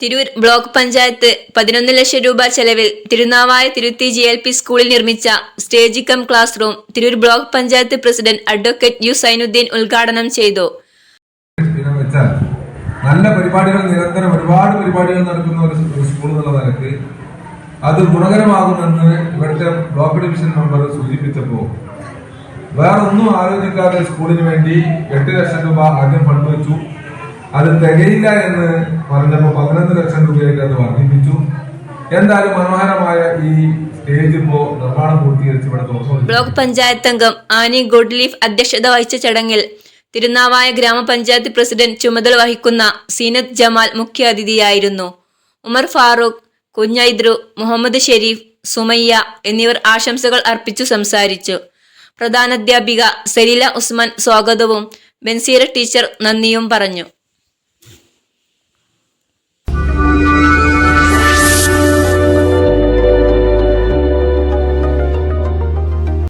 Tirur block panchayat പതിനൊന്ന് ലക്ഷം രൂപ ചെലവിൽ തിരുനാവായ തിരുത്തി ജി എൽ പി സ്കൂളിൽ നിർമ്മിച്ച stage cum class room Tirur block panchayat president advocate U Sainuddin ഉദ്ഘാടനം ചെയ്തു. നല്ല പരിപാടികൾ നിരന്തരം ഒരുപാട് പരിപാടികൾ നടക്കുന്ന ഒരു സ്കൂൾ എന്നുള്ള നിലയ്ക്ക് അത് ഗുണകരമാകുമെന്ന് ഇവിടുത്തെ ബ്ലോക്ക് ഡിവിഷൻ മെമ്പർ സൂചിപ്പിച്ചപ്പോൾ വേറൊന്നും ആലോചിക്കാതെ സ്കൂളിന് വേണ്ടി എട്ട് ലക്ഷം രൂപ ആദ്യം ഫണ്ട് വെച്ചു. അത് തികയില്ല എന്ന് പറഞ്ഞപ്പോൾ പതിനൊന്ന് ലക്ഷം രൂപയായിട്ട് അത് വർദ്ധിപ്പിച്ചു. എന്തായാലും മനോഹരമായ ഈ ബ്ലോക്ക് പഞ്ചായത്ത് അംഗം ആനി ഗോഡ്ലീഫ് അധ്യക്ഷത വഹിച്ച ചടങ്ങിൽ തിരുനാവായ ഗ്രാമപഞ്ചായത്ത് പ്രസിഡന്റ് ചുമതല വഹിക്കുന്ന സീനത്ത് ജമാൽ മുഖ്യാതിഥിയായിരുന്നു ഉമർ ഫാറൂഖ് കുഞ്ഞൈദ്രു മുഹമ്മദ് ഷെരീഫ് സുമയ്യ എന്നിവർ ആശംസകൾ അർപ്പിച്ചു സംസാരിച്ചു. പ്രധാനാധ്യാപിക സലീല ഉസ്മാൻ സ്വാഗതവും ബൻസീറ ടീച്ചർ നന്ദിയും പറഞ്ഞു.